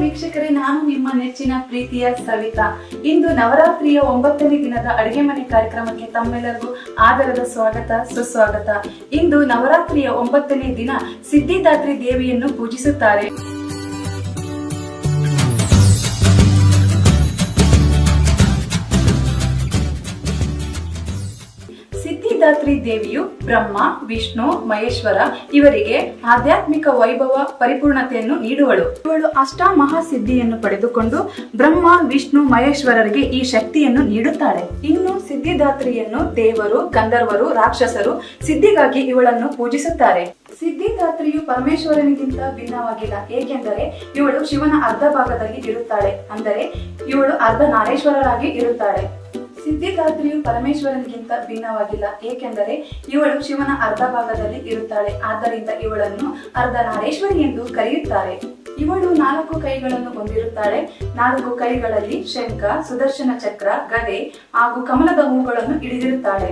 ವೀಕ್ಷಕರೇ, ನಾನು ನಿಮ್ಮ ನೆಚ್ಚಿನ ಪ್ರೀತಿಯ ಸವಿತಾ. ಇಂದು ನವರಾತ್ರಿಯ ಒಂಬತ್ತನೇ ದಿನದ ಅಡುಗೆ ಮನೆ ಕಾರ್ಯಕ್ರಮಕ್ಕೆ ತಮ್ಮೆಲ್ಲರಿಗೂ ಆದರದ ಸ್ವಾಗತ, ಸುಸ್ವಾಗತ. ಇಂದು ನವರಾತ್ರಿಯ ಒಂಬತ್ತನೇ ದಿನ ಸಿದ್ಧಿದಾತ್ರಿ ದೇವಿಯನ್ನು ಪೂಜಿಸುತ್ತಾರೆ. ಸಿದ್ಧಿದಾತ್ರಿ ದೇವಿಯು ಬ್ರಹ್ಮ, ವಿಷ್ಣು, ಮಹೇಶ್ವರ ಇವರಿಗೆ ಆಧ್ಯಾತ್ಮಿಕ ವೈಭವ, ಪರಿಪೂರ್ಣತೆಯನ್ನು ನೀಡುವಳು. ಇವಳು ಅಷ್ಟಾಮಹಾಸಿದ್ಧಿಯನ್ನು ಪಡೆದುಕೊಂಡು ಬ್ರಹ್ಮ, ವಿಷ್ಣು, ಮಹೇಶ್ವರರಿಗೆ ಈ ಶಕ್ತಿಯನ್ನು ನೀಡುತ್ತಾಳೆ. ಇನ್ನು ಸಿದ್ಧಿದಾತ್ರಿಯನ್ನು ದೇವರು, ಗಂಧರ್ವರು, ರಾಕ್ಷಸರು ಸಿದ್ಧಿಗಾಗಿ ಇವಳನ್ನು ಪೂಜಿಸುತ್ತಾರೆ. ಸಿದ್ಧಿದಾತ್ರಿಯು ಪರಮೇಶ್ವರನಿಗಿಂತ ಭಿನ್ನವಾಗಿಲ್ಲ. ಏಕೆಂದರೆ ಇವಳು ಶಿವನ ಅರ್ಧ ಭಾಗದಲ್ಲಿ ಇರುತ್ತಾಳೆ. ಅಂದರೆ ಇವಳು ಅರ್ಧ ನಾರೇಶ್ವರರಾಗಿ ಇರುತ್ತಾಳೆ. ಸಿದ್ಧಿದಾತ್ರಿಯು ಪರಮೇಶ್ವರನಿಗಿಂತ ಭಿನ್ನವಾಗಿಲ್ಲ, ಏಕೆಂದರೆ ಇವಳು ಶಿವನ ಅರ್ಧ ಭಾಗದಲ್ಲಿ ಇರುತ್ತಾಳೆ, ಆದ್ದರಿಂದ ಇವಳನ್ನು ಅರ್ಧನಾರೇಶ್ವರಿ ಎಂದು ಕರೆಯುತ್ತಾರೆ. ಇವಳು ನಾಲ್ಕು ಕೈಗಳನ್ನು ಹೊಂದಿರುತ್ತಾಳೆ, ನಾಲ್ಕು ಕೈಗಳಲ್ಲಿ ಶಂಖ, ಸುದರ್ಶನ ಚಕ್ರ, ಗದೆ ಹಾಗೂ ಕಮಲದ ಹೂಗಳನ್ನು ಹಿಡಿದಿರುತ್ತಾಳೆ.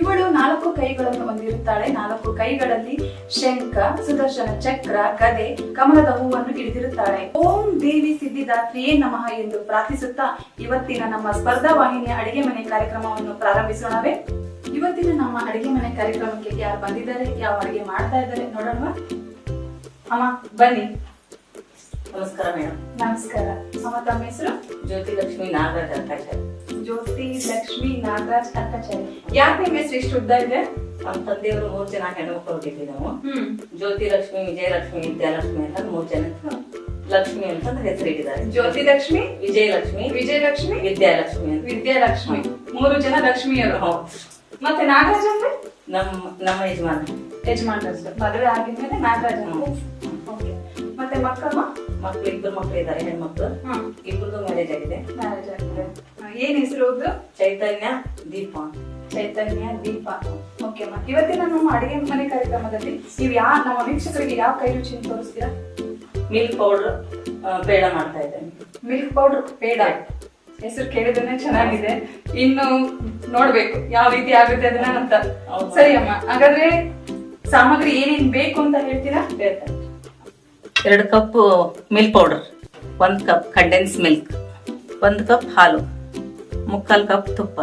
ಇವಳು ನಾಲ್ಕು ಕೈಗಳನ್ನು ಹೊಂದಿರುತ್ತಾಳೆ. ನಾಲ್ಕು ಕೈಗಳಲ್ಲಿ ಶಂಖ ಸುದರ್ಶನ ಚಕ್ರ ಗದೆ ಕಮಲದ ಹೂವನ್ನು ಹಿಡಿದಿರುತ್ತಾಳೆ. ಓಂ ದೇವಿ ಸಿದ್ಧಿದಾತ್ರಿಯೇ ನಮಃ ಎಂದು ಪ್ರಾರ್ಥಿಸುತ್ತಾ ಇವತ್ತಿನ ನಮ್ಮ ಸ್ಪರ್ಧಾ ವಾಹಿನಿಯ ಅಡಿಗೆ ಮನೆ ಕಾರ್ಯಕ್ರಮವನ್ನು ಪ್ರಾರಂಭಿಸೋಣವೇ? ಇವತ್ತಿನ ನಮ್ಮ ಅಡಿಗೆ ಮನೆ ಕಾರ್ಯಕ್ರಮಕ್ಕೆ ಯಾರು ಬಂದಿದ್ದಾರೆ? ಯಾವ ಅಡಿಗೆ ಮಾಡ್ತಾ ಇದ್ದಾರೆ? ನೋಡೋಣ ಅಮ್ಮ ಬನ್ನಿ. ನಮಸ್ಕಾರ ಮೇಡಮ್. ನಮಸ್ಕಾರ. ಅಮ್ಮ ತಮ್ಮ ಹೆಸರು? ಜ್ಯೋತಿ ಲಕ್ಷ್ಮಿ ನಾಗರಾಜ್ ಅಂತ ಇದ್ದಾರೆ. ಜ್ಯೋತಿ ಲಕ್ಷ್ಮಿ ನಾಗರಾಜ್ ಅಕ್ಕಚಾರಿ ಯಾಕೆ ನಿಮ್ಮ ಹೆಸರು ಇಷ್ಟು ಉದ್ದ ಇದೆ? ನಮ್ಮ ತಂದೆಯವರು ಮೂರ್ ಜನ ಹೆಣ್ಮಕ್ಳು ಹುಟ್ಟಿದ್ವಿ ನಾವು. ಜ್ಯೋತಿ ಲಕ್ಷ್ಮಿ ವಿಜಯಲಕ್ಷ್ಮಿ ವಿದ್ಯಾಲಕ್ಷ್ಮಿ ಅಂತ ಮೂರ್ ಜನ ಲಕ್ಷ್ಮಿ ಅಂತ ಹೆಸರಿಟ್ಟಿದ್ದಾರೆ ಜ್ಯೋತಿ ಲಕ್ಷ್ಮಿ ವಿಜಯಲಕ್ಷ್ಮಿ ವಿಜಯಲಕ್ಷ್ಮಿ ವಿದ್ಯಾಲಕ್ಷ್ಮಿ ಅಂತ. ವಿದ್ಯಾಲಕ್ಷ್ಮಿ ಮೂರು ಜನ ಲಕ್ಷ್ಮಿಯರು ಹೌದು. ಮತ್ತೆ ನಾಗರಾಜ್ ಅಂದ್ರೆ? ನಮ್ಮ ನಮ್ಮ ಯಜಮಾನ ಯಜಮಾನ ಮದುವೆ ಆಗಿದ್ಮೇಲೆ ನಾಗರಾಜ್. ಮತ್ತೆ ಮಕ್ಕಮ್ಮ? ಮಕ್ಳು ಇಬ್ಬರು ಮಕ್ಳು ಇದ್ದಾರೆ ಹೆಣ್ಮಕ್ಳು. ಇಬ್ಬರದು ಮ್ಯಾರೇಜ್ ಆಗಿದೆ. ಮ್ಯಾರೇಜ್ ಆಗಿದೆ. ಏನ್ ಹೆಸರು ಚೈತನ್ಯ ದೀಪ. ಚೈತನ್ಯ ದೀಪ. ಓಕೆ ಇವತ್ತಿನ ನಮ್ಮ ಅಡಿಗೆ ಮನೆ ಕಾರ್ಯಕ್ರಮದಲ್ಲಿ ನೀವು ಯಾವ ನಮ್ಮ ವೀಕ್ಷಕರಿಗೆ ಯಾವ ಕೈ ರುಚಿಯನ್ನು ತೋರಿಸ್ತೀರಾ? ಮಿಲ್ಕ್ ಪೌಡರ್ ಪೇಡ ಮಾಡ್ತಾ ಇದ್ದೇನೆ. Milk powder peda. ಹೆಸರು ಕೇಳಿದ್ರೆ ಚೆನ್ನಾಗಿದೆ. ಇನ್ನು ನೋಡ್ಬೇಕು ಯಾವ ರೀತಿ ಆಗುತ್ತೆ ಅದನ್ನ ಅಂತ. ಸರಿ ಅಮ್ಮ. ಹಾಗಾದ್ರೆ ಸಾಮಗ್ರಿ ಏನೇನ್ ಬೇಕು ಅಂತ ಹೇಳ್ತೀರಾ? ಹೇಳ್ತಾರೆ ಎರಡು ಕಪ್ ಮಿಲ್ಕ್ ಪೌಡರ್ ಒಂದ್ ಕಪ್ ಕಂಡೆನ್ಸ್ ಮಿಲ್ಕ್ ಒಂದು ಕಪ್ ಹಾಲು. ಮುಕ್ಕಾಲು ಕಪ್ ತುಪ್ಪ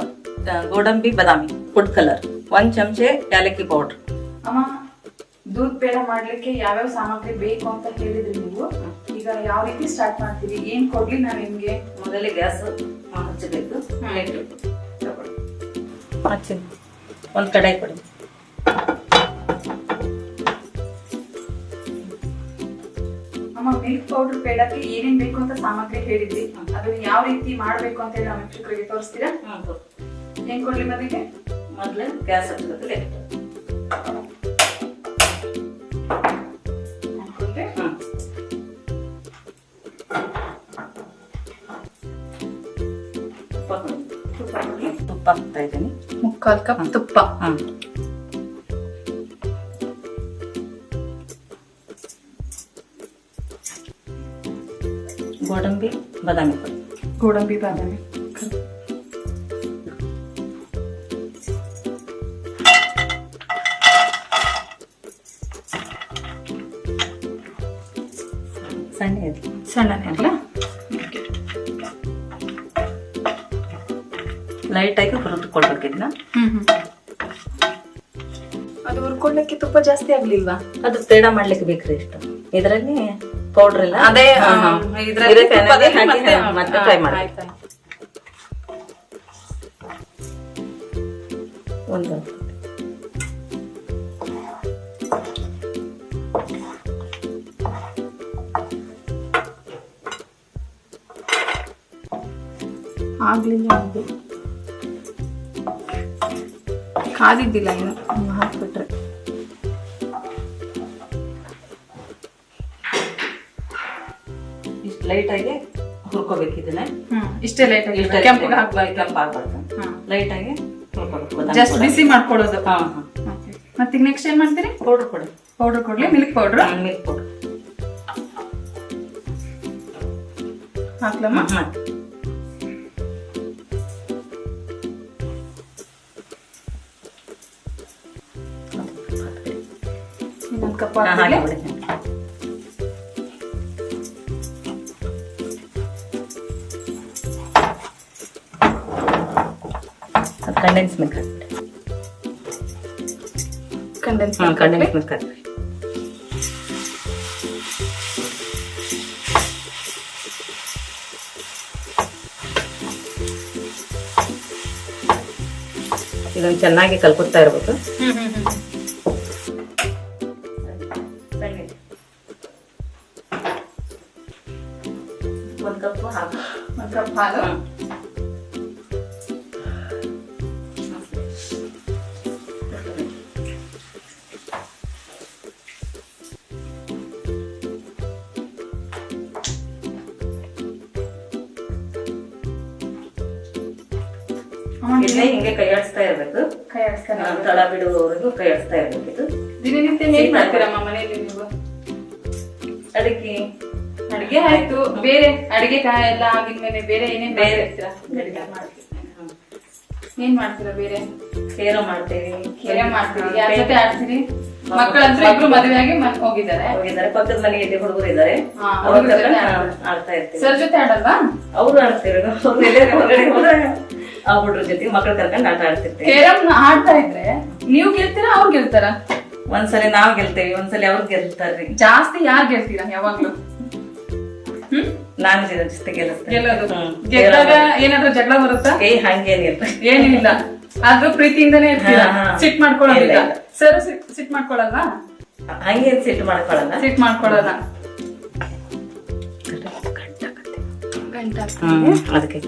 ಗೋಡಂಬಿ ಬದಾಮಿ ಫುಡ್ ಕಲರ್ ಒಂದ್ ಚಮಚೆ ಏಲಕ್ಕಿ ಪೌಡರ್ ಅಮ್ಮ ದೂದ್ ಪೇಡ ಮಾಡ್ಲಿಕ್ಕೆ ಯಾವ್ಯಾವ ಸಾಮಗ್ರಿ ಬೇಕು ಅಂತ ಹೇಳಿದ್ರಿ ನೀವು? ಈಗ ಯಾವ ರೀತಿ ಸ್ಟಾರ್ಟ್ ಮಾಡ್ತೀವಿ ಏನ್ ಕೊಡ್ಲಿ ನಾನು ನಿಮ್ಗೆ? ಮೊದಲೇ ಗ್ಯಾಸ್ ಹಚ್ಚಬೇಕು ಪ್ಲೇಟು ತಗೊಳ್ಳಿ. ಹಚ್ಚಿ ಒಂದು ಕಡಾಯಿ ಕೊಡಿ. ಮಿಲ್ಕ್ ಪೌಡರ್ ಪೇಡಕ್ಕೆ ಏನೇನ್ ಬೇಕು ಅಂತ ಸಾಮಗ್ರಿ ಹೇಳಿದ್ವಿ. ಅದನ್ನ ಯಾವ ರೀತಿ ಮಾಡ್ಬೇಕು ಅಂತ ಹೇಳಿ ನಮ್ಮ ವೀಕ್ಷಕರಿಗೆ ತೋರಿಸ್ತೀರಾ? ಹೆಂಗ್ ಕೊಡ್ಲಿ ಮೊದಲಿಗೆ ಮೊದಲೇ ಗ್ಯಾಸ್ ಕೊಡ್ಲಿ. ತುಪ್ಪ ಹಾಕ್ತಾ ಇದ್ದೀನಿ. ಮುಕ್ಕಾಲ್ ಕಪ್ ತುಪ್ಪ. ಹಾಂ. ಬಾದಾಮಿ ಗೋಡಂಬಿ ಬಾದಾಮಿ. ಸಣ್ಣ ಸಣ್ಣನೇ ಅಲ್ಲ? ಲೈಟಾಗಿ ಹುರಿದು ಕೊಡ್ಬೇಕು ಇದನ್ನ. ಅದು ಹುರ್ಕೊಳ್ಳಕ್ಕೆ ತುಪ್ಪ ಜಾಸ್ತಿ ಆಗ್ಲಿಲ್ವಾ? ಅದು ಪೇಡ ಮಾಡ್ಲಿಕ್ಕೆ ಬೇಕ್ರಿ ಇಷ್ಟು. ಇದರಲ್ಲಿ ಪೌಡರ್ ಇಲ್ಲ. ಅದೇ. ಇದ್ರಲ್ಲಿ ತುಪ್ಪದಲ್ಲಿ ಮತ್ತೆ ಹಾ, ಮತ್ತೆ ಫ್ರೈ ಮಾಡಿ. ಒಂದು ಆಗ್ಲಿಲ್ಲ ಅದು. ಕಾದಿದ್ದಿಲ್ಲ ಇನ್ನು ಹಾಕ್ಬಿಟ್ರೆ. ಲೈಟಾಗಿ ಹುರ್ಕೋಬೇಕು ಇದನ್ನ. ಇಷ್ಟೇ ಲೈಟ್ ಹಾಕ್ಬಾರ್ದು ಕೆಂಪು ಹ್ಮ್. ಲೈಟಾಗಿ ಹುರ್ಕೋಬೇಕು. ಜಸ್ಟ್ ಬಿಸಿ ಮಾಡ್ಕೊಳ್ಳೋದು ಹಾ ಹಾ. ಮತ್ತೆ ನೆಕ್ಸ್ಟ್ ಏನ್ ಮಾಡ್ತೀರಿ? ಪೌಡರ್ ಕೊಡಿ ಪೌಡರ್ ಕೊಡ್ಲಿ ಮಿಲ್ಕ್ ಪೌಡರ್ ಮಿಲ್ಕ್ ಪೌಡರ್ ಹಾಕ್ಲಮ್ಮ? ಇನ್ನೊಂದು ಕಪ್ ಹಾಕಿ ಕಂಡೆನ್ಸ್ ಮಿಲ್ಕ್ ಹಾಕ್ಬಿಡಿ ಕಂಡೆನ್ಸ್ ಹಾಂ ಕಂಡೆನ್ಸ್ ಮಿಲ್ಕ್ ಹಾಕ್ಬಿಡಿ ಇದನ್ನು ಚೆನ್ನಾಗಿ ಕಲ್ಕೊತಾ ಇರ್ಬೇಕು. ಇದನ್ನೇ ಹಿಂಗೆ ಕೈ ಆಡಿಸ್ತಾ ಇರ್ಬೇಕು. ತಳ ಬಿಡುವವರೆಗೂ ಕೈ ಆಡಿಸ್ತಾ ಇರ್ಬೇಕು ಇದು ದಿನನಿತ್ಯ ಹೇಗ್ ಮಾಡ್ತೀರಮ್ಮ ಮನೆಯಲ್ಲಿ ನೀವು? ಅಡಿಗೆ. ಆಯ್ತು. ಬೇರೆ ಅಡಿಗೆ ಕಾಯಿ ಎಲ್ಲ ಆಗಿದ್ಮೇಲೆ ಬೇರೆ ಏನೇನ್ ಬೇರೆ. ಅಡಿಗೆ ಮಾಡ್ತೀವಿ. ಏನ್ ಮಾಡ್ತೀರಾ ಬೇರೆ? ಸೇರೋ ಮಾಡ್ತೇವೆ. ಕೆರೆ ಮಾಡ್ತೀವಿ ಯಾರ ಜೊತೆ ಆಡ್ತೀರಿ? ಮಕ್ಕಳಂತೂ ಇಬ್ರು ಮದುವೆ ಆಗಿ ಮನ್ ಹೋಗಿದ್ದಾರೆ. ಹೋಗಿದ್ದಾರೆ. ಪಕ್ಕದ ಮನೆಯಲ್ಲಿ ಹುಡುಗರು ಇದ್ದಾರೆ. ಆಡ್ತಾ ಇರ್ತೀವಿ. ಸರ್ ಜೊತೆ ಆಡಲ್ವಾ? ಅವ್ರು ಆಡ್ತಿರೋದು. ಹೊರಗಡೆ ಹೋದ್ರೆ ಆ ಹುಡುಗ್ರ ಜೊತೆ ಮಕ್ಕಳು ಕರ್ಕೊಂಡು ಆಟ ಆಡ್ತಿರ್ತೀವಿ. ಕೇರಂ ಆಡ್ತಾ ಇದ್ರೆ ನೀವು ಗೆಲ್ತೀರಾ ಅವ್ರು ಗೆಲ್ತಾರ? ಒಂದ್ಸಲಿ ನಾವ್ ಗೆಲ್ತೇವೆ ಒಂದ್ಸಲಿ ಅವ್ರು ಗೆಲ್ತಾರ್ರಿ. ಜಾಸ್ತಿ ಯಾರ್ ಗೆಲ್ತೀರಾ ಯಾವಾಗ್ಲೂ? ಹ್ಮ್? ನಾನು ಜೊತೆ ಗೆಲ್ಲಿಸ್ತೇನೆ. ಗೆಲ್ಲೋದು. ಹ್ಮ್. ಗೆದ್ದಾಗ ಏನಾದ್ರೂ ಜಗಳ ಬರುತ್ತಾ? ಏ ಹಂಗೇನಿಲ್ಲ ಏನಿಲ್ಲ. ಆದ್ರೂ ಪ್ರೀತಿಯಿಂದನೇ ಇರ್ತೀರಾ? ಹಾ, ಹಾ. ಸಿಟ್ ಮಾಡ್ಕೊಳ್ಳೋದಿಲ್ಲ. ಇಲ್ಲ, ಇಲ್ಲ. ಸರ್ ಸಿಟ್ ಮಾಡ್ಕೊಳಲ್ವಾ ಹಂಗೇನ್ ಸಿಟ್ಟು ಮಾಡ್ಕೊಳಲ್ಲ ಸಿಟ್ ಮಾಡ್ಕೊಳಲ್ಲ ಗಂಟ ಹ್ಮ್ ಅದಕ್ಕೆ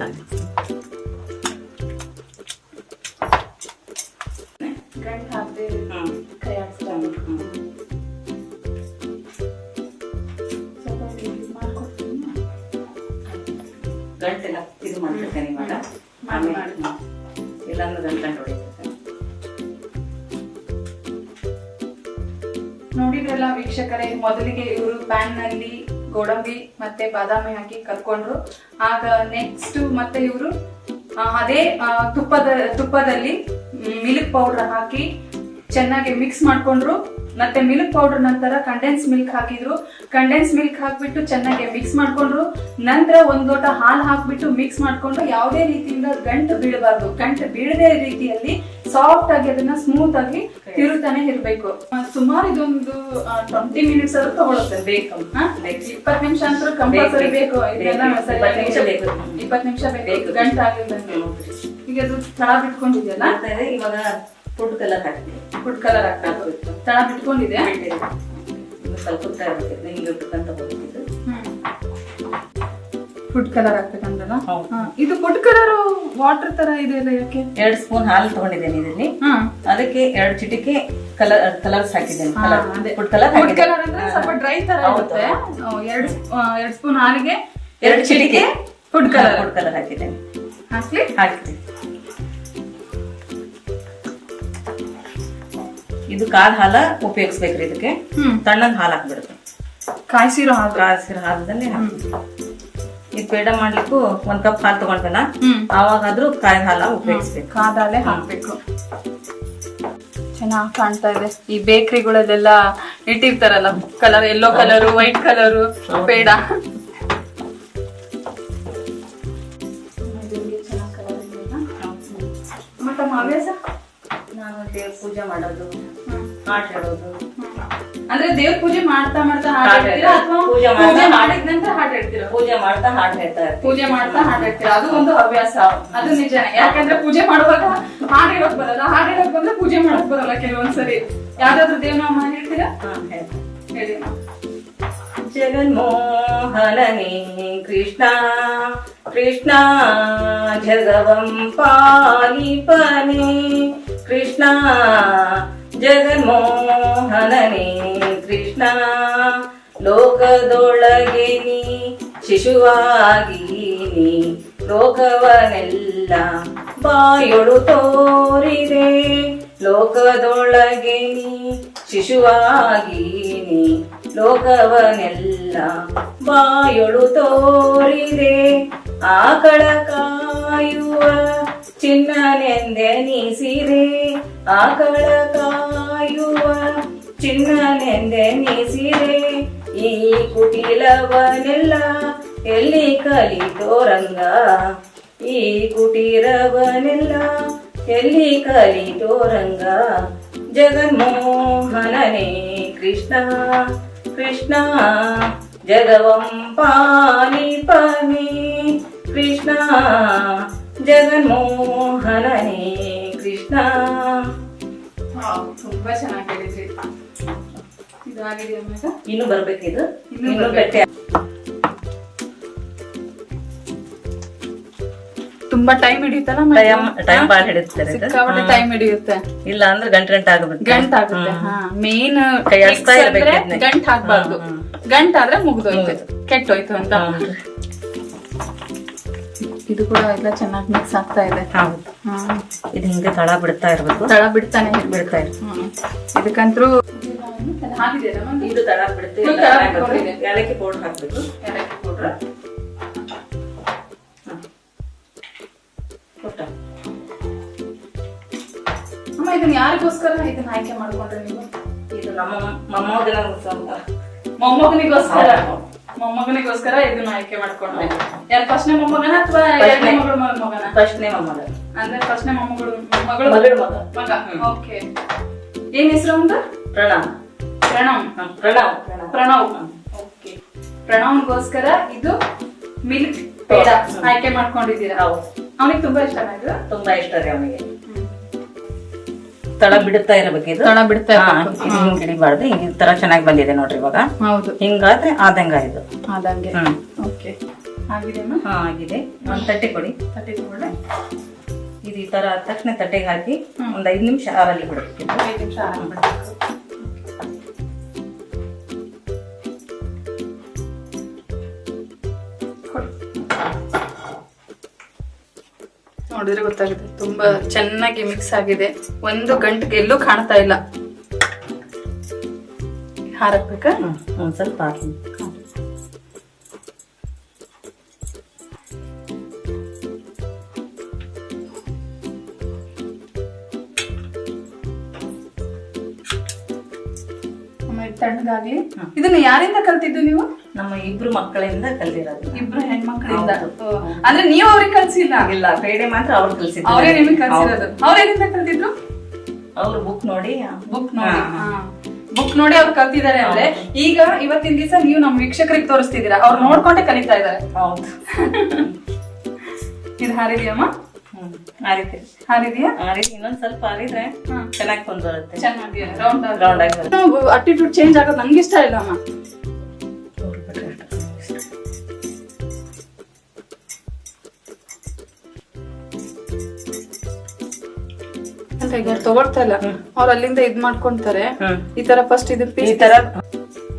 ಮೊದಲಿಗೆ ಇವರು ಪ್ಯಾನ್ನಲ್ಲಿ ಗೋಡಂಬಿ ಮತ್ತೆ ಬಾದಾಮಿ ಹಾಕಿ ಕರ್ಕೊಂಡ್ರು. ಆಗ ನೆಕ್ಸ್ಟ್ ಮತ್ತೆ ಇವರು ಅದೇ ತುಪ್ಪದ, ತುಪ್ಪದಲ್ಲಿ ಮಿಲ್ಕ್ ಪೌಡರ್ ಹಾಕಿ ಚೆನ್ನಾಗಿ ಮಿಕ್ಸ್ ಮಾಡ್ಕೊಂಡ್ರು. ಮತ್ತೆ ಮಿಲ್ಕ್ ಪೌಡರ್ ನಂತರ ಕಂಡೆನ್ಸ್ ಮಿಲ್ಕ್ ಹಾಕಿದ್ರು. ಕಂಡೆನ್ಸ್ ಮಿಲ್ಕ್ ಹಾಕ್ಬಿಟ್ಟು ಚೆನ್ನಾಗಿ ಮಿಕ್ಸ್ ಮಾಡ್ಕೊಂಡ್ರು. ನಂತರ ಒಂದ್ ಲೋಟ ಹಾಲು ಹಾಕ್ಬಿಟ್ಟು ಮಿಕ್ಸ್ ಮಾಡ್ಕೊಂಡು ಯಾವುದೇ ರೀತಿಯಿಂದ ಗಂಟು ಬೀಳಬಾರ್ದು. ಗಂಟು ಬೀಳದೇ ರೀತಿಯಲ್ಲಿ ಸಾಫ್ಟ್ ಆಗಿ ಅದನ್ನ ಸ್ಮೂತ್ ಆಗಿ ತಿರುತಾನೆ ಇರ್ಬೇಕು. ಸುಮಾರು ಇದೊಂದು ಟ್ವೆಂಟಿ ಮಿನಿಟ್ಸ್ ಆದ್ರೂ ತಗೊಳುತ್ತೆ. ಬೇಕು. ಇಪ್ಪತ್ತು ನಿಮಿಷ ಅಂತೂ ಕಂಪಲ್ಸರಿ ಬೇಕು. ಇದೆಲ್ಲ ಇಪ್ಪತ್ತು ನಿಮಿಷ ಬೇಕು. ಇಪ್ಪತ್ತು ನಿಮಿಷ ಬೇಕು. ಬೇಕು. ಗಂಟು ಆಗಿಲ್ಲ ಈಗ ಅದು ತಳ ಬಿಟ್ಕೊಂಡಿದ್ಯಲ್ಲ? ಇವಾಗ ಫುಡ್ ಕಲರ್ ಹಾಕ್ತೀವಿ ಫುಡ್ ಕಲರ್ ಹಾಕ್ತಾ ತಳ ಬಿಟ್ಕೊಂಡಿದೆ ಸ್ವಲ್ಪ. ಹಿಂಗೆ ಬಿಟ್ಕೊಂತ ಹೋಗ್ತಿದ್ದು ಫುಡ್ ಕಲರ್ ಹಾಕ್ಬೇಕಂದ್ರಲ್ಲ ಹೌದು. ಇದು ಫುಡ್ ಕಲರ್ ವಾಟರ್ ತರ ಇದೆ ಅಲ್ಲ ಯಾಕೆ? ಎರಡು ಸ್ಪೂನ್ ಹಾಲು ತಗೊಂಡಿದ್ದೇನೆ ಇದರಲ್ಲಿ. ಅದಕ್ಕೆ ಎರಡು ಚಿಟಿಕೆ ಕಲರ್ ಕಲರ್ಸ್ ಹಾಕಿದ್ದೇನೆ. ಫುಡ್ ಕಲರ್ ಫುಡ್ ಕಲರ್ ಅಂದ್ರೆ ಸ್ವಲ್ಪ ಡ್ರೈ ತರ. ಇರುತ್ತೆ. ಎರಡು ಎರಡು ಸ್ಪೂನ್ ಹಾಲಿಗೆ ಎರಡು ಚಿಟಿಕೆ ಫುಡ್ ಕಲರ್ ಫುಡ್ ಕಲರ್ ಹಾಕಿದ್ದೇನೆ. ಹಾಕ್ಲಿ? ಹಾಕ್ತೀನಿ ಇದು ಕಾಲ್ ಹಾಲ ಉಪಯೋಗಿಸ್ಬೇಕ್ರಿ ಇದಕ್ಕೆ. ಹ್ಮ್. ತಣ್ಣಗೆ ಹಾಲು ಹಾಕ್ಬಿಡುತ್ತೆ. ಕಾಯಿಸಿರೋ ಹಾಲು. ಕಾಯಿಸಿರೋ ಹಾಲದಲ್ಲಿ ಈ ಪೇಡ ಮಾಡ್ಲಿಕ್ಕೂ ಒಂದ್ ಕಪ್ ಹಾಲು ತಗೊಂಡ್ಬಲ್ಲ ಅವಾಗಾದ್ರೂ ಕಾಯಿ ಹಾಲ ಉಪಯೋಗಿಸ್ಬೇಕು. ಕಾದಾಲೆ ಹಾಕ್ಬೇಕು. ಚೆನ್ನಾಗಿ ಕಾಣ್ತಾ ಇದೆ. ಈ ಬೇಕರಿಗಳಲ್ಲೆಲ್ಲ ಇಟ್ಟಿರ್ತಾರಲ್ಲ colour yellow colour white colour peda. ಹವ್ಯಾಸ ನಾನು ದೇವ್ರ ಪೂಜೆ ಮಾಡೋದು ಆಟ ಹೇಳೋದು. ಅಂದ್ರೆ ದೇವ್ರ ಪೂಜೆ ಮಾಡ್ತಾ ಮಾಡ್ತಾ ಹಾಡ್ ಹೇಳ್ತೀರಾ? ಅಥವಾ ಪೂಜೆ ಮಾಡಿದ ನಂತರ ಹಾಡ್ ಹೇಳ್ತೀರಾ? ಪೂಜೆ ಮಾಡ್ತಾ ಹಾಡ್ ಹೇಳ್ತಾ ಪೂಜೆ ಮಾಡ್ತಾ ಹಾಡ್ ಹೇಳ್ತೀರಾ? ಅದು ಒಂದು ಹವ್ಯಾಸ. ಅದು ನಿಜನೇ. ಯಾಕಂದ್ರೆ ಪೂಜೆ ಮಾಡುವಾಗ ಹಾಡ್ ಹೇಳೋಕ್ ಬರಲ್ಲ. ಹಾಡ್ ಹೇಳೋಕ್ ಬಂದ್ರೆ ಪೂಜೆ ಮಾಡಕ್ ಬರಲ್ಲ ಕೆಲವೊಂದ್ಸರಿ. ಯಾವ್ದಾದ್ರು ದೇವನಾಮ ಹೇಳ್ತೀರಾ? ಹೇಳಿ ಜಗನ್ ಹೇಳಿ ಜಗನ್ಮೋಹನನೇ ಕೃಷ್ಣ ಕೃಷ್ಣ ಜಗವಂ ಪಾಲಿಪನಿ ಕೃಷ್ಣ ಜಗನ್ಮೋಹನನೇ ಕೃಷ್ಣ, ಲೋಕದೊಳಗೆ ನೀ ಶಿಶುವಾಗಿ ನೀ ಲೋಕವನೆಲ್ಲ ಬಾಯೊಳು ತೋರಿದೆ. ಲೋಕದೊಳಗೆ ನೀ ಶಿಶುವಾಗಿ ನೀ ಲೋಕವನೆಲ್ಲ ಬಾಯೊಳು ತೋರಿದೆ. ಆಕಳ ಕಾಯುವ ಚಿನ್ನನೆಂದೆನಿಸಿದೆ ಆಕಳ ಕಾಯುವ ಚಿನ್ನನೆಂದೆನಿಸಿದೆ ಈ ಕುಟಿಲವನೆಲ್ಲ ಎಲ್ಲಿ ಕಲಿತೋರಂಗ ಈ ಕುಟೀರವನೆಲ್ಲ ಎಲ್ಲಿ ಕಲಿತೋರಂಗ ಜಗನ್ಮೋಹನನೇ ಕೃಷ್ಣ ಕೃಷ್ಣ ಜಗವಂ ಪಾಲಿಪನಿ ಕೃಷ್ಣ, ಜಗನ್ಮೋಹನನೇ ಕೃಷ್ಣ. ತುಂಬಾ ಚೆನ್ನಾಗಿ ಹೇಳಿದ್ರಿ? ಇನ್ನು ಬರ್ಬೇಕಿದು ಇದು. ಇನ್ನು ಬೆಟ್ಟೆ ಗಟ್ಟಿ ತುಂಬಾ ಟೈಮ್ ಹಿಡಿಯುತ್ತಲ್ಲ ಟೈಮ್ ಟೈಮ್ ಬಾಳ ಹಿಡಿಯುತ್ತೆ. ಸಿಕ್ಕಾಪಟ್ಟೆ ಟೈಮ್ ಹಿಡಿಯುತ್ತೆ. ಇಲ್ಲ ಅಂದ್ರೆ ಗಂಟೆ ಗಂಟೆ ಆಗುತ್ತೆ. ಗಂಟೆ ಆಗುತ್ತೆ ಮೇನ್ ಕೈ ಆಡಿಸ್ತಾ ಇರ್ಬೇಕು. ಗಂಟ್ ಹಾಕ್ಬಾರ್ದು. ಗಂಟ್ ಆದ್ರೆ ಮುಗ್ದೋಯ್ತು. ಕೆಟ್ಟೋಯ್ತು ಅಂತ. ಇದು ಕೂಡ ಎಲ್ಲ ಚೆನ್ನಾಗಿ ಮಿಕ್ಸ್ ಆಗ್ತಾ ಇದೆ. ಇದು ಹಿಂಗೆ ತಳ ಬಿಡ್ತಾ ಇರ್ಬೇಕು. ತಳ ಬಿಡ್ತಾನೆ ಇರ್ಬೇಕು. ಬಿಡ್ತಾ ಇರ್ ಹ್ಮ್. ಇದಕ್ಕಂತೂ ಇದು ತಡ ಬಿಡುತ್ತೆ. ಏಲಕ್ಕಿ ಪೌಡರ್ ಹಾಕ್ಬೇಕು ಕೊಟ್ಟ. ಅಮ್ಮ ಇದನ್ನ ಯಾರಿಗೋಸ್ಕರ ಇದನ್ನ ಆಯ್ಕೆ ಮಾಡ್ಕೊಂಡ್ರೆ ನೀವು? ಇದು ನಮ್ಮ ಮೊಮ್ಮಗನ ಮೊಮ್ಮಗನಿಗೋಸ್ಕರ ಮೊಮ್ಮಗನಿಗೋಸ್ಕರ? ಇದನ್ನ ಆಯ್ಕೆ ಮಾಡ್ಕೊಂಡ್ರೆ. ಯಾರು ಫಸ್ಟ್ನೇ ಮೊಮ್ಮಗನ ಅಥವಾ ಎರಡನೇ ಮಗಳು ಮಗನ? ಫಸ್ಟ್ನೇ ಮೊಮ್ಮಗ. ಅಂದ್ರೆ ಫಸ್ಟ್ನೇ ಮೊಮ್ಮಗಳು ಮಗಳು ಮಗಳು ಮಗ. ಓಕೆ. ಏನ್ ಹೆಸರು ಅಂತ ಪ್ರಣಾಮ್. ಪ್ರಣವ್. ಪ್ರಣವ್. ಪ್ರಣವ್. ಓಕೆ ಪ್ರಣವ್ಗೋಸ್ಕರ ಇದು ಮಿಲ್ಕ್ ಪೇಡ ಆಯ್ಕೆ ಮಾಡ್ಕೊಂಡಿದ್ದೀರಾ? ಹೌದು. ಅವನಿಗೆ ತುಂಬಾ ಇಷ್ಟ ಇದು? ತುಂಬಾ ಇಷ್ಟ ರೀ ಅವನಿಗೆ. ತಳ ಬಿಡುತ್ತಾ ಇರಬೇಕು ಇದು? ತಳ ಬಿಡ್ತಾ ಹಿಂಗ್ ಹಿಡಿಬಾರ್ದು. ಈ ತರ ಚೆನ್ನಾಗಿ ಬಂದಿದೆ ನೋಡ್ರಿ ಇವಾಗ. ಹೌದು. ಹಿಂಗಾದ್ರೆ ಆದಂಗ ಇದು. ಆದಂಗೆ. ಓಕೆ ಆಗಿದೆ ಹಾ ಆಗಿದೆ. ಒಂದ್ ತಟ್ಟೆ ಕೊಡಿ. ತಟ್ಟೆ ತಗೊಳ್ಳೆ ಇದು ಈ ತರ ಆದ ತಕ್ಷಣ ತಟ್ಟೆಗೆ ಹಾಕಿ ಒಂದ್ ಐದ್ ನಿಮಿಷ ಆರಲ್ಲಿ ಬಿಡಬೇಕು. ಐದು ನಿಮಿಷ ಆರಲ್ಲಿ ಕೊಡು. ನೋಡಿದ್ರೆ ಗೊತ್ತಾಗುತ್ತೆ. ತುಂಬಾ ಚೆನ್ನಾಗಿ ಮಿಕ್ಸ್ ಆಗಿದೆ. ಒಂದು ಗಂಟೆಗೆ ಎಲ್ಲೂ ಕಾಣ್ತಾ ಇಲ್ಲ. ಹಾರಕ್ಬೇಕಾ? ಸ್ವಲ್ಪ ಹಾಕಿ ತಣ್ಣಗಾಗ್ಲಿ ಇದನ್ನ ಯಾರಿಂದ ಕಲ್ತಿದ್ದು ನೀವು? ನಮ್ಮ ಇಬ್ರು ಮಕ್ಕಳಿಂದ ಕಲ್ತಿರೋದು. ಇಬ್ರು ಹೆಣ್ಮಕ್ಳಿಂದ. ಅಂದ್ರೆ ನೀವು ಅವ್ರಿಗೆ ಕಲ್ಸಿಲ್ಲ? ಇಲ್ಲ ಬೇಡ ಮಾತ್ರ ಅವ್ರು ಕಲ್ಸಿದ್ರು ಅವರೇ ನಿಮಗೆ ಕಲ್ಸಿರೋದು. ಅವ್ರೇನಿಂದ ಕಲ್ತಿದ್ರು? ಅವ್ರು ಬುಕ್ ನೋಡಿ ಬುಕ್ ನೋಡಿ. ಬುಕ್ ನೋಡಿ ಅವ್ರು ಕಲ್ತಿದ್ದಾರೆ ಅಂದ್ರೆ ಈಗ ಇವತ್ತಿನ ದಿವಸ ನೀವು ನಮ್ಮ ವೀಕ್ಷಕರಿಗೆ ತೋರಿಸ್ತಿದ್ದೀರಾ. ಅವ್ರು ನೋಡ್ಕೊಂಡೆ ಕಲಿತಾ ಇದ್ದಾರೆ. ಹೌದು. ಇದು ಹಾರಿದ್ಯಮ್ಮ? ಹ್ಮ್ ಆ ರೀತಿ ಹಾರಿದ್ಯಾ ಇನ್ನೊಂದ್ ಸ್ವಲ್ಪ ಆರಿದ್ರೆ ಚೆನ್ನಾಗಿ ಬಂದ್ ಬರುತ್ತೆ ಚೆನ್ನಾಗಿ ರೌಂಡ್ ರೌಂಡ್ ಆಗಿ ಬರುತ್ತೆ ಅಟಿಟ್ಯೂಡ್ ಚೇಂಜ್ ಆಗೋದು ನಂಗೆ ಇಷ್ಟ ಇಲ್ಲ ಅಮ್ಮ. ಈಗ ತಗೊಳ್ತಾ ಇಲ್ಲ. ಅವ್ರು ಅಲ್ಲಿಂದ ಇದ್ ಮಾಡ್ಕೊಂತಾರೆ. ಈ ತರ ಫಸ್ಟ್ ಇದು ಈ ಪೀಸ್ ತರ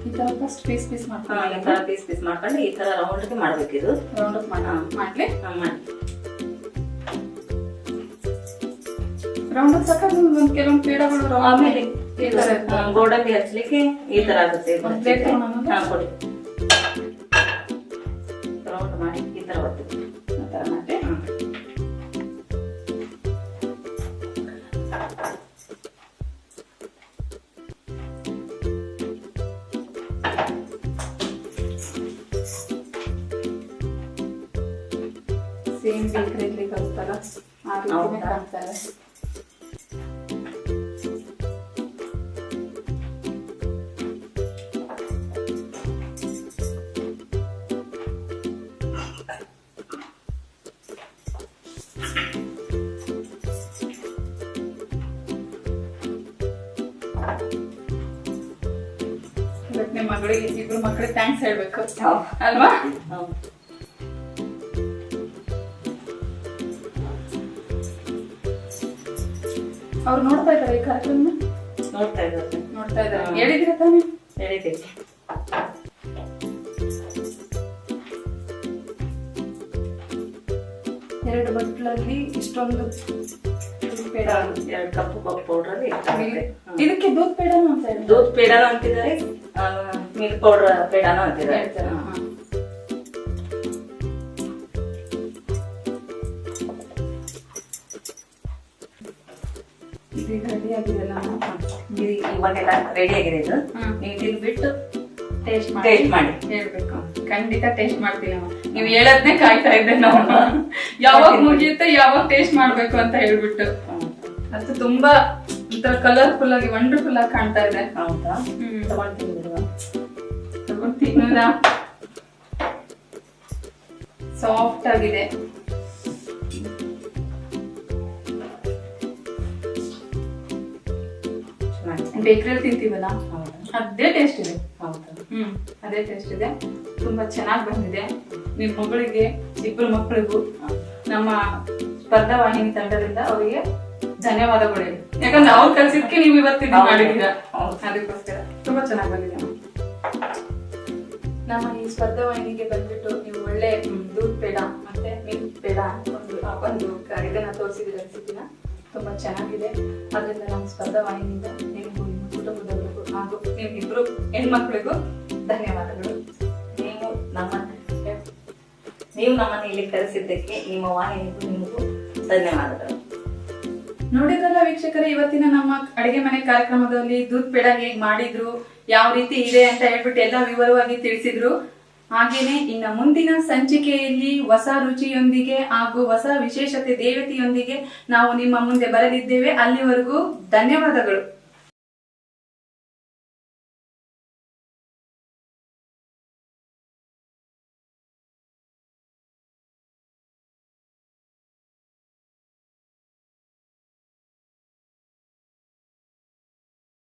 ಈ ತರ ಫಸ್ಟ್ ಪೀಸ್ ಪೀಸ್ ಮಾಡ್ಕೊಂಡು ಈ ತರ ಪೀಸ್ ಪೀಸ್ ಮಾಡ್ಕೊಂಡು ಈ ತರ ರೌಂಡ್ ಮಾಡ್ಬೇಕು ಇದು ರೌಂಡ್ ಮಾಡ್ಲಿ. ಅಮ್ಮ ಮಾಡಿ ರೌಂಡ್ ಅಪ್ ಸಾಕಾಗ ಒಂದ್ ಕೆಲವೊಂದು ಪೀಡಗಳು ಆಮೇಲೆ ಈ ತರ ಇರ್ತವೆ. ಹಾ, ಗೋಡಂಬಿ ಹಚ್ಲಿಕ್ಕೆ ಈ ತರ ಆಗುತ್ತೆ ಇದು ಒಂದ್ plate ಹಚ್ಲಿಕ್ಕೆ. ತಗೊಳೋಣ? ಹಾ, ಕೊಡಿ ರೌಂಡ್ ಮಾಡಿ ಈ ತರ ಒತ್ತಿ ಈ ತರ ಮಾಡಿ ಹ್ಮ್. ಸೇಮ್ ಬೇಕರಿಲಿ ಬರುತ್ತಲ್ಲ ಆ ರೀತಿನೇ ಹೌದಾ? ಕಾಣ್ತಾರೆ ಮಗಳಿಗೆ ಇಬ್ರು ಮಕ್ಕಳಿಗೆ ಥ್ಯಾಂಕ್ಸ್ ಹೇಳ್ಬೇಕು. ಅಲ್ವಾ. ಅವ್ರು ನೋಡ್ತಾ ಇದ್ದಾರೆ ಈ ಕಾರ್ಯಕ್ರಮ? ನೋಡ್ತಾ ಇದ್ದಾರೆ. ನೋಡ್ತಾ ಇದ್ದಾರೆ ಹೇಳಿದ್ರೆ ತಾನೇ? ಹೇಳಿದ್ದೀವಿ. ಎರಡು ಬಟ್ಲಲ್ಲಿ ಇಷ್ಟೊಂದು ಪೇಡ. ಎರಡು ಕಪ್ ಪೌಡರ್ ಇದಕ್ಕೆ ದೂದ್ ಪೇಡನ ಅಂತ ದೂದ್ ಪೇಡನ ಅಂತಿದ್ದಾರೆ. ಮಿಲ್ಕ್ ಪೌಡರ್ ಪೇಡಾನು ಅಂತೀರ? ಇವಾಗೆಲ್ಲ ರೆಡಿ ಆಗಿದೆ ಇದು. ನೀವು ತಿಂದ್ಬಿಟ್ಟು ಟೇಸ್ಟ್ Taste ಮಾಡಿ. ಹೇಳ್ಬೇಕು. ಖಂಡಿತ ಟೇಸ್ಟ್ ಮಾಡ್ತೀನಿ ನೀವು ಹೇಳದ್ನೇ ಕಾಯ್ತಾ ಇದ್ದೆ ನಾವು ಯಾವಾಗ ಮುಗಿಯುತ್ತೆ ಯಾವಾಗ ಟೇಸ್ಟ್ ಮಾಡ್ಬೇಕು ಅಂತ ಹೇಳ್ಬಿಟ್ಟು. ಅದು ತುಂಬಾ ಒಂಥರ ಕಲರ್ಫುಲ್ ಆಗಿ ವಂಡರ್ಫುಲ್ ಆಗಿ ಕಾಣ್ತಾ ಇದೆ. ಹೌದಾ? ಹ್ಮ್. ತಗೊಳ್ತೀನಿ ಸಾಫ್ಟ್ ಆಗಿದೆ. ಬೇಕ್ರಿಯಲ್ಲಿ ತಿಂತೀವಲ್ಲ? ಅದೇ ಟೇಸ್ಟ್ ಇದೆ. ಹ್ಮ್ ಅದೇ ಟೇಸ್ಟ್ ಇದೆ. ತುಂಬಾ ಚೆನ್ನಾಗಿ ಬಂದಿದೆ. ನಿಮ್ ಮಗಳಿಗೆ ಇಬ್ಬರು ಮಕ್ಕಳಿಗೂ ನಮ್ಮ ಸ್ಪರ್ಧಾ ವಾಹಿನಿ ತಂಡದಿಂದ ಅವರಿಗೆ ಧನ್ಯವಾದಗಳು ಯಾಕಂದ್ರೆ ಅವ್ರು ಕಲ್ಸಿದ್ಕೆ ನೀವು ಇವತ್ತಿನ. ಮಾಡಿದ್ದೀರಾ. ಅದಕ್ಕೋಸ್ಕರ. ತುಂಬಾ ಚೆನ್ನಾಗಿ ಬಂದಿದೆ. ನಮ್ಮ ಈ ಸ್ಪರ್ಧಾ ವಾಹಿನಿಗೆ ಬಂದ್ಬಿಟ್ಟು ನೀವು ಒಳ್ಳೆ ದೂದ್ ಪೇಡ ಮತ್ತೆ ಮಿಲ್ಕ್ ಪೇಡ ಒಂದು ಒಂದು ಇದನ್ನ ತೋರಿಸಿದ ರೆಸಿಪಿನ. ತುಂಬಾ ಚೆನ್ನಾಗಿದೆ. ಅದರಿಂದ ನಮ್ಮ ಸ್ಪರ್ಧಾ ವಾಹಿನಿಯಿಂದ ನಿಮಗೂ, ನಿಮ್ಮ ಕುಟುಂಬದವರಿಗೂ ಹಾಗೂ ನಿಮ್ಗಿಬ್ರು ಹೆಣ್ಮಕ್ಳಿಗೂ ಧನ್ಯವಾದಗಳು. ನೀವು ನಮ್ಮ, ನೀವು ನಮ್ಮನ್ನು ಇಲ್ಲಿ ಕರೆಸಿದ್ದಕ್ಕೆ ನಿಮ್ಮ ವಾಹಿನಿಗೂ ನಿಮಗೂ ಧನ್ಯವಾದಗಳು. ನೋಡಿದ್ರಲ್ಲ ವೀಕ್ಷಕರೇ, ಇವತ್ತಿನ ನಮ್ಮ ಅಡಿಗೆ ಮನೆ ಕಾರ್ಯಕ್ರಮದಲ್ಲಿ ದೂದ್ ಪೇಡ ಹೇಗ್ ಮಾಡಿದ್ರು, ಯಾವ ರೀತಿ ಇದೆ ಅಂತ ಹೇಳ್ಬಿಟ್ಟು ಎಲ್ಲ ವಿವರವಾಗಿ ತಿಳಿಸಿದ್ರು. ಹಾಗೇನೆ ಇನ್ನ ಮುಂದಿನ ಸಂಚಿಕೆಯಲ್ಲಿ ಹೊಸ ರುಚಿಯೊಂದಿಗೆ ಹಾಗೂ ಹೊಸ ವಿಶೇಷತೆ, ದೇವತೆಯೊಂದಿಗೆ ನಾವು ನಿಮ್ಮ ಮುಂದೆ ಬರಲಿದ್ದೇವೆ. ಅಲ್ಲಿವರೆಗೂ ಧನ್ಯವಾದಗಳು.